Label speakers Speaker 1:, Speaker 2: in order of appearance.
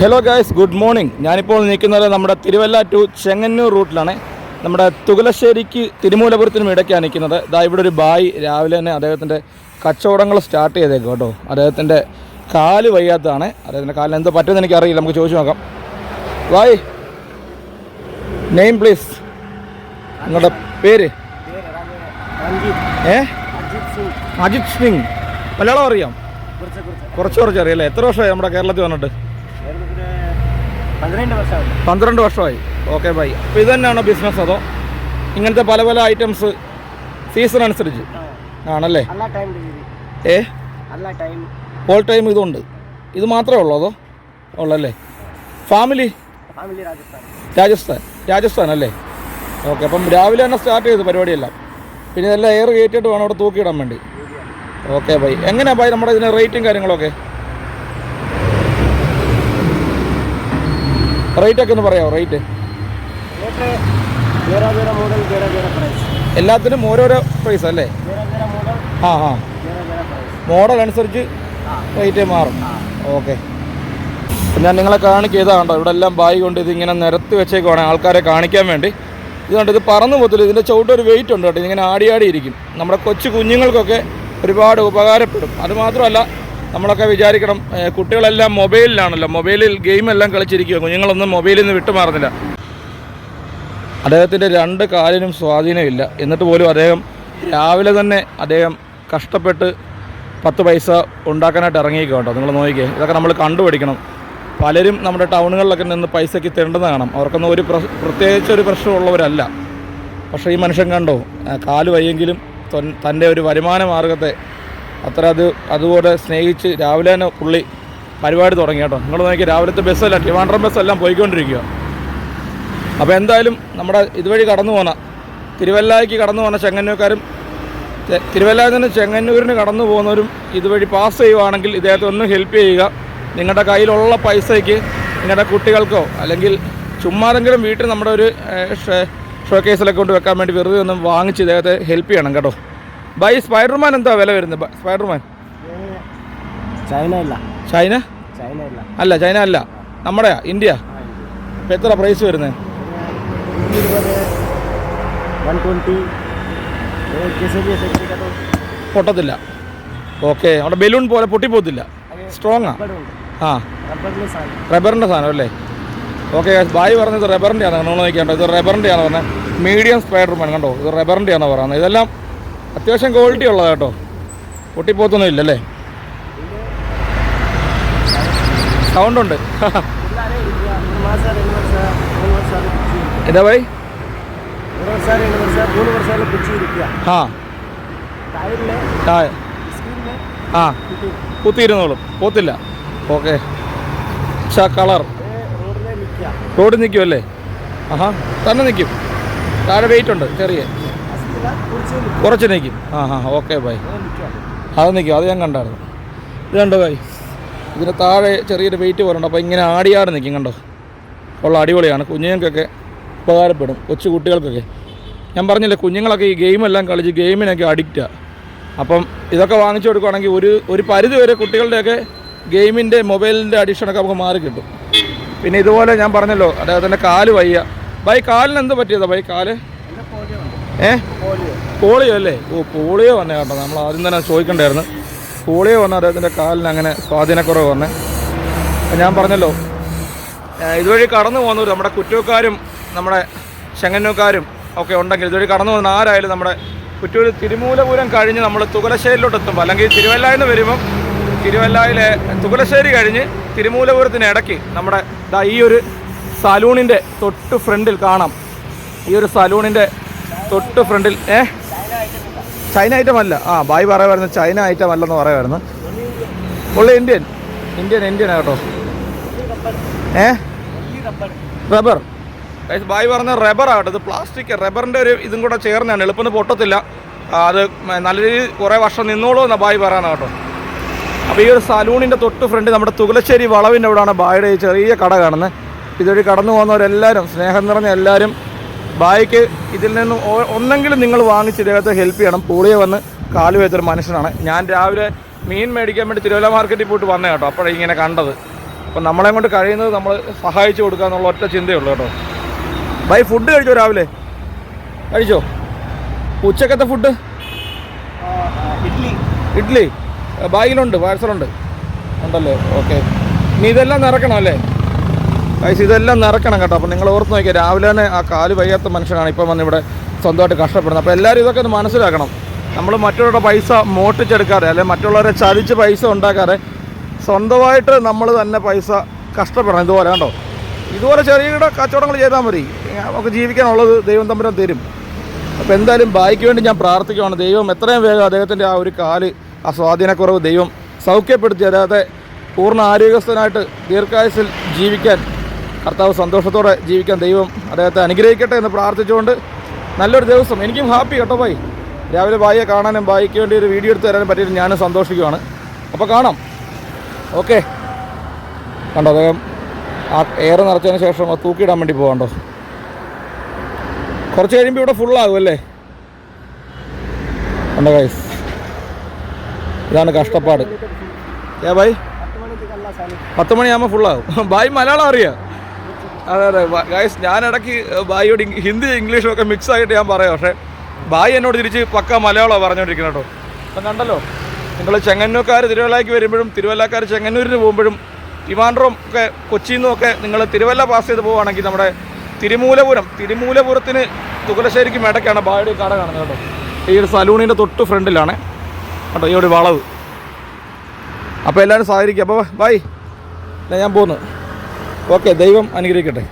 Speaker 1: Hello guys good morning ഞാനിപ്പോൾ നിൽക്കുന്നത് നമ്മുടെ തിരുവല്ല ടു ചെങ്ങന്നൂർ റൂട്ടിലാണ്. നമ്മുടെ തുകലശ്ശേരിക്ക് തിരുമൂലപുരത്തിനും ഇടയ്ക്കാണ് നിൽക്കുന്നത്. ഇതാ ഇവിടെ ഒരു ബായി രാവിലെ തന്നെ അദ്ദേഹത്തിന്റെ കച്ചവടങ്ങൾ സ്റ്റാർട്ട് ചെയ്തേക്കും കേട്ടോ. അദ്ദേഹത്തിന്റെ കാൽ വയ്യാത്തതാണ്. അദ്ദേഹത്തിന്റെ കാലിന് എന്തോ പറ്റുമെന്ന് എനിക്കറിയില്ല. നമുക്ക് ചോദിച്ചു നോക്കാം. ബായ് നെയിം പ്ലീസ് നിങ്ങളുടെ പേര്? ഏ? അജിത് സിംഗ്. മലയാളം അറിയാം. കുറച്ച് കുറച്ച് അറിയാം അല്ലേ? എത്ര വർഷമായി നമ്മുടെ കേരളത്തിൽ വന്നിട്ട്?
Speaker 2: പന്ത്രണ്ട്
Speaker 1: വർഷമായി. ഓക്കെ ബൈ അപ്പോൾ ഇത് തന്നെയാണോ ബിസിനസ് അതോ ഇങ്ങനത്തെ പല പല ഐറ്റംസ് സീസൺ അനുസരിച്ച്? ആണല്ലേ? ഏ? ഓൾ ടൈം ഇതുണ്ട്. ഇത് മാത്രമേ ഉള്ളൂ അതോ? ഉള്ളല്ലേ. ഫാമിലി
Speaker 2: രാജസ്ഥാൻ.
Speaker 1: രാജസ്ഥാൻ. അല്ലേ? ഓക്കെ അപ്പം രാവിലെ തന്നെ സ്റ്റാർട്ട് ചെയ്തു പരിപാടിയെല്ലാം. പിന്നെ ഇതെല്ലാം എയർ കയറ്റിയിട്ട് വേണം അവിടെ തൂക്കിയിടാൻ വേണ്ടി. ഓക്കെ ബൈ എങ്ങനെയാണ് ബൈ നമ്മുടെ ഇതിന് റേറ്റും കാര്യങ്ങളൊക്കെ? റേറ്റ് ഒക്കെ ഒന്ന് പറയാമോ റേറ്റ് എല്ലാത്തിനും ഓരോരോ പ്രൈസ് അല്ലേ? ആ ആ. മോഡൽ അനുസരിച്ച് റേറ്റ് മാറും. ഓക്കെ ഞാൻ നിങ്ങളെ കാണിക്കുന്നതാണ്ടോ ഇവിടെ എല്ലാം ബായി കൊണ്ട് ഇതിങ്ങനെ നിരത്തി വെച്ചേക്കുവാണ് ആൾക്കാരെ കാണിക്കാൻ വേണ്ടി. ഇതുകൊണ്ട് ഇത് പറന്ന് പോകത്തില്ല ഇതിന്റെ ചുവട്ടൊരു വെയിറ്റ് ഉണ്ട് കേട്ടോ ഇതിങ്ങനെ ആടി ആടി ഇരിക്കും. നമ്മുടെ കൊച്ചു കുഞ്ഞുങ്ങൾക്കൊക്കെ ഒരുപാട് ഉപകാരപ്പെടും. അതുമാത്രമല്ല നമ്മളൊക്കെ വിചാരിക്കണം കുട്ടികളെല്ലാം മൊബൈലിലാണല്ലോ. മൊബൈലിൽ ഗെയിമെല്ലാം കളിച്ചിരിക്കുക കുഞ്ഞുങ്ങളൊന്നും മൊബൈലിൽ നിന്ന് വിട്ടുമാറുന്നില്ല അദ്ദേഹത്തിന്റെ രണ്ട് കാലിനും സ്വാധീനമില്ല. എന്നിട്ട് പോലും അദ്ദേഹം രാവിലെ തന്നെ അദ്ദേഹം കഷ്ടപ്പെട്ട് പത്ത് പൈസ ഉണ്ടാക്കാനായിട്ട് ഇറങ്ങിയിക്കോട്ടോ കേട്ടോ. നിങ്ങൾ നോക്കിക്കേ. ഇതൊക്കെ നമ്മൾ കണ്ടുപിടിക്കണം. പലരും നമ്മുടെ ടൗണുകളിലൊക്കെ നിന്ന് പൈസയ്ക്ക് തേണ്ടെന്ന് കാണാം. അവർക്കൊന്നും ഒരു പ്ര- പ്രത്യേകിച്ച് ഒരു പ്രശ്നമുള്ളവരല്ല. പക്ഷേ ഈ മനുഷ്യൻ കണ്ടോ? കാൽ വയ്യെങ്കിലും തന്റെ ഒരു വരുമാന മാർഗത്തെ അത്ര അത് അതുപോലെ സ്നേഹിച്ച് രാവിലെ തന്നെ പുള്ളി പരിപാടി തുടങ്ങി കേട്ടോ. നിങ്ങൾ നോക്കി രാവിലത്തെ ബസ്സല്ല ട്രിവാൻഡ്രം ബസ്സെല്ലാം പോയിക്കൊണ്ടിരിക്കുക അപ്പോൾ എന്തായാലും നമ്മുടെ ഇതുവഴി കടന്നു പോകണം തിരുവല്ലായ്ക്ക് കടന്നു പോകുന്ന ചെങ്ങന്നൂർക്കാരും തിരുവല്ലായിൽ നിന്ന് ചെങ്ങന്നൂരിന് കടന്നു പോകുന്നവരും ഇതുവഴി പാസ് ചെയ്യുവാണെങ്കിൽ ഇദ്ദേഹത്തെ ഒന്ന് ഹെൽപ്പ് ചെയ്യുക. നിങ്ങളുടെ കയ്യിലുള്ള പൈസയ്ക്ക് നിങ്ങളുടെ കുട്ടികൾക്കോ അല്ലെങ്കിൽ ചുമ്മാതെങ്കിലും വീട്ടിൽ നമ്മുടെ ഒരു ഷോ കേസിലൊക്കെ കൊണ്ട് വെക്കാൻ വേണ്ടി വെറുതെ ഒന്നും വാങ്ങിച്ച് ഇദ്ദേഹത്തെ ഹെൽപ്പ് ചെയ്യണം കേട്ടോ. ബൈ സ്പൈഡർമാൻ എന്താ വില വരുന്നത് സ്പൈഡർമാൻ?
Speaker 2: ചൈന? അല്ല
Speaker 1: ചൈന അല്ല. ചൈന അല്ല നമ്മുടെ ഇന്ത്യ ഇപ്പം എത്ര പ്രൈസ് വരുന്നത് പൊട്ടത്തില്ല. ഓക്കെ അവിടെ ബലൂൺ പോലെ പൊട്ടിപ്പോത്തില്ല സ്ട്രോങ്ങാ. ആ.
Speaker 2: റബ്ബറിന്റെ സാധനം.
Speaker 1: അല്ലേ? ഓക്കെ ബായി പറഞ്ഞത് റബ്ബറിന്റെ ആണ് നിങ്ങൾ നോക്കിയാണ്ടോ ഇത് റബ്ബറിന്റെ ആണ് പറഞ്ഞത് മീഡിയം സ്പൈഡർമാൻ കണ്ടോ? ഇത് റബ്ബറിന്റെ ആണ് പറയുന്നത്. ഇതെല്ലാം അത്യാവശ്യം ക്വാളിറ്റി ഉള്ളതാണ് കേട്ടോ. പൊട്ടിപ്പോത്തൊന്നും ഇല്ലല്ലേ സൗണ്ട് ഉണ്ട്.
Speaker 2: ഇല്ലാതെ ഇല്ല ഒരു മാസം രണ്ട് വർഷം മൂന്ന് വർഷം പിടിച്ചിരിക്കുക
Speaker 1: എന്താ
Speaker 2: പിടിച്ചിരിക്കുക
Speaker 1: ആ. കുത്തിയിരുന്നോളും. പോത്തില്ല. ഓക്കെ. പക്ഷേ കളർ.
Speaker 2: റോഡിൽ
Speaker 1: നിൽക്കും നിൽക്കുമല്ലേ ആഹാ. തന്നെ നിൽക്കും താഴെ വെയിറ്റ് ഉണ്ട് ചെറിയ.
Speaker 2: കുറിച്ച്
Speaker 1: നിൽക്കും ആ ഹാ ഓക്കെ ബൈ അത് നിൽക്കും അത് ഞാൻ കണ്ടായിരുന്നു. ഇത് കണ്ടോ ബൈ ഇതിന് താഴെ ചെറിയൊരു വെയിറ്റ് പോലുണ്ട്. അപ്പോൾ ഇങ്ങനെ ആടിയാട് നിൽക്കും കണ്ടോ? ഉള്ള അടിപൊളിയാണ്. കുഞ്ഞുങ്ങൾക്കൊക്കെ ഉപകാരപ്പെടും. കൊച്ചു കുട്ടികൾക്കൊക്കെ. ഞാൻ പറഞ്ഞില്ലേ കുഞ്ഞുങ്ങളൊക്കെ ഈ ഗെയിമെല്ലാം കളിച്ച് ഗെയിമിനൊക്കെ അഡിക്റ്റാണ് അപ്പം ഇതൊക്കെ വാങ്ങിച്ചു കൊടുക്കുകയാണെങ്കിൽ ഒരു ഒരു പരിധി വരെ കുട്ടികളുടെയൊക്കെ ഗെയിമിന്റെ മൊബൈലിന്റെ അഡിക്ഷനൊക്കെ നമുക്ക് മാറി കിട്ടും. പിന്നെ ഇതുപോലെ ഞാൻ പറഞ്ഞല്ലോ അദ്ദേഹത്തിന്റെ കാൽ വയ്യ. ബൈ കാലിന് എന്ത് പറ്റിയതാ? ബൈ
Speaker 2: കാൽ?
Speaker 1: ഏ?
Speaker 2: പോളിയോ.
Speaker 1: പോളിയോ അല്ലേ? ഓ പോളിയോ വന്നേ കേട്ടോ. നമ്മൾ ആദ്യം തന്നെ ചോദിക്കണ്ടായിരുന്നു. പോളിയോ വന്ന അദ്ദേഹത്തിന്റെ കാലിന് അങ്ങനെ സ്വാധീനക്കുറവ് വന്നേ. അപ്പം ഞാൻ പറഞ്ഞല്ലോ ഇതുവഴി കടന്നു പോകുന്നവർ നമ്മുടെ കുറ്റൂക്കാരും നമ്മുടെ ചെങ്ങന്നൂക്കാരും ഒക്കെ ഉണ്ടെങ്കിൽ ഇതുവഴി കടന്നു പോകുന്ന ആരായാലും നമ്മുടെ കുറ്റൂർ തിരുമൂലപുരം കഴിഞ്ഞ് നമ്മൾ തുകലശ്ശേരിയിലോട്ട് എത്തുമ്പോൾ അല്ലെങ്കിൽ തിരുവല്ലായിൽ നിന്ന് വരുമ്പം തിരുവല്ലായിലെ തുകലശ്ശേരി കഴിഞ്ഞ് തിരുമൂലപുരത്തിന് ഇടയ്ക്ക് നമ്മുടെ ഈ ഒരു സലൂണിന്റെ തൊട്ട് ഫ്രണ്ടിൽ കാണാം. ഈ ഒരു സലൂണിന്റെ തൊട്ട് ഫ്രണ്ടിൽ ഏ? ചൈന ഐറ്റം അല്ല. ആ ബായ് പറയുമായിരുന്നു ചൈന ഐറ്റം അല്ലെന്ന് പറയുമായിരുന്നു. ഉള്ള ഇന്ത്യൻ. ഇന്ത്യൻ ഇന്ത്യൻ കേട്ടോ ഏ? റബ്ബർ. ബായ് പറഞ്ഞ റബ്ബർ ആകട്ടെ ഇത് പ്ലാസ്റ്റിക് റബ്ബറിന്റെ ഒരു ഇതും കൂടെ ചേർന്നാണ്. എളുപ്പം പൊട്ടത്തില്ല. അത് നല്ല രീതിയിൽ കുറേ വർഷം നിന്നോളൂ എന്നാണ് ബായ് പറയുന്നത് കേട്ടോ. അപ്പോൾ ഈ ഒരു സലൂണിന്റെ തൊട്ട് ഫ്രണ്ട് നമ്മുടെ തുകലശ്ശേരി വളവിന്റെ അവിടെയാണ് ബായുടെ ഈ ചെറിയ കട കാണുന്നത്. ഇതുവഴി കടന്നു പോകുന്നവരെല്ലാവരും സ്നേഹം നിറഞ്ഞ എല്ലാവരും ബായിക്ക് ഇതിൽ നിന്ന് ഒന്നെങ്കിലും നിങ്ങൾ വാങ്ങിച്ച് ഇദ്ദേഹത്തെ ഹെൽപ്പ് ചെയ്യണം. പൂളിയെ വന്ന് കാൽ വെച്ചൊരു മനുഷ്യനാണ്. ഞാൻ രാവിലെ മീൻ മേടിക്കാൻ വേണ്ടി തിരുവല്ല മാർക്കറ്റിൽ പോയിട്ട് വന്നേ കേട്ടോ. അപ്പോഴേ ഇങ്ങനെ കണ്ടത്. അപ്പം നമ്മളെ കൊണ്ട് കഴിയുന്നത് നമ്മൾ സഹായിച്ചു കൊടുക്കുക എന്നുള്ള ഒറ്റ ചിന്തയുള്ളൂ കേട്ടോ. ബൈ ഫുഡ് കഴിച്ചോ രാവിലെ? കഴിച്ചോ? ഉച്ചക്കത്തെ ഫുഡ്
Speaker 2: ഇഡ്ഡലി
Speaker 1: ഇഡ്ഡലി ബാഗിലുണ്ട് പാഴ്സലുണ്ട്. ഉണ്ടല്ലേ? ഓക്കെ. ഇനി ഇതെല്ലാം നിറക്കണം അല്ലേ? പൈസ ഇതെല്ലാം നിറക്കണം കേട്ടോ. അപ്പോൾ നിങ്ങൾ ഓർത്ത് നോക്കിയാൽ രാവിലെ തന്നെ ആ കാൽ വയ്യാത്ത മനുഷ്യനാണ് ഇപ്പം വന്ന് ഇവിടെ സ്വന്തമായിട്ട് കഷ്ടപ്പെടുന്നത്. അപ്പോൾ എല്ലാവരും ഇതൊക്കെ ഒന്ന് മനസ്സിലാക്കണം. നമ്മൾ മറ്റുള്ളവരുടെ പൈസ മോട്ടിച്ചെടുക്കാതെ അല്ലെങ്കിൽ മറ്റുള്ളവരെ ചതിച്ച് പൈസ ഉണ്ടാക്കാതെ സ്വന്തമായിട്ട് നമ്മൾ തന്നെ പൈസ കഷ്ടപ്പെടണം. ഇതുപോലെ കണ്ടോ? ഇതുപോലെ ചെറിയ കച്ചവടങ്ങൾ ചെയ്താൽ മതി. നമുക്ക് ജീവിക്കാനുള്ളത് ദൈവം തമ്പുരാൻ തരും. അപ്പോൾ എന്തായാലും ബായിക്ക് വേണ്ടി ഞാൻ പ്രാർത്ഥിക്കുകയാണ് ദൈവം എത്രയും വേഗം അദ്ദേഹത്തിന്റെ ആ ഒരു കാൽ ആ സ്വാധീനക്കുറവ് ദൈവം സൗഖ്യപ്പെടുത്തി അതായത് പൂർണ ആരോഗ്യസ്ഥനായിട്ട് ദീർഘായുസിൽ ജീവിക്കാൻ കർത്താവ് സന്തോഷത്തോടെ ജീവിക്കാൻ ദൈവം അദ്ദേഹത്തെ അനുഗ്രഹിക്കട്ടെ എന്ന് പ്രാർത്ഥിച്ചുകൊണ്ട് നല്ലൊരു ദിവസം. എനിക്കും ഹാപ്പി കേട്ടോ ഭായി. രാവിലെ ഭായിയെ കാണാനും ഭായിക്ക് വേണ്ടി ഒരു വീഡിയോ എടുത്ത് തരാനും പറ്റിയിട്ട് ഞാനും സന്തോഷിക്കുകയാണ് അപ്പോൾ കാണാം. ഓക്കെ. കണ്ടോ അദ്ദേഹം ആ എയർ നിറച്ചതിന് ശേഷം തൂക്കിയിടാൻ വേണ്ടി പോകണ്ടോ കുറച്ച് കഴിയുമ്പോൾ ഇവിടെ ഫുള്ളാകും അല്ലേ? കണ്ടോ ഗൈസ് ഇതാണ് കഷ്ടപ്പാട്. ഏ ഭായി?
Speaker 2: പത്ത്
Speaker 1: മണിയാകുമ്പോൾ ഫുള്ളാകും ഭായി മലയാളം അറിയാം? അതെ അതെ. ഗൈസ് ഞാൻ ഇടയ്ക്ക് ബായിയോട് ഹിന്ദി ഇംഗ്ലീഷും ഒക്കെ മിക്സ് ആയിട്ട് ഞാൻ പറയാം. പക്ഷേ ബായി എന്നോട് തിരിച്ച് പക്ക മലയാളമാണ് പറഞ്ഞുകൊണ്ടിരിക്കുന്നത് കേട്ടോ. അപ്പം കണ്ടല്ലോ നിങ്ങൾ ചെങ്ങന്നൂർക്കാർ തിരുവല്ലയ്ക്ക് വരുമ്പോഴും തിരുവല്ലക്കാർ ചെങ്ങന്നൂരിന് പോകുമ്പോഴും ട്രിവാൻഡ്രം ഒക്കെ കൊച്ചിയിൽ നിന്നൊക്കെ നിങ്ങൾ തിരുവല്ല പാസ് ചെയ്ത് പോവുകയാണെങ്കിൽ നമ്മുടെ തിരുമൂലപുരം തിരുമൂലപുരത്തിന് തുകലശ്ശേരിക്കും ഇടയ്ക്കാണ് ബായുടെ കട കാണുന്നത് കേട്ടോ. ഈ ഒരു സലൂണിന്റെ തൊട്ട് ഫ്രണ്ടിലാണ് കേട്ടോ ഈ ഒരു വളവ്. അപ്പോൾ എല്ലാവരും സഹകരിക്കുക അപ്പോൾ ബൈ ഞാൻ പോകുന്നു ഓക്കെ ദൈവം അനുഗ്രഹിക്കട്ടെ.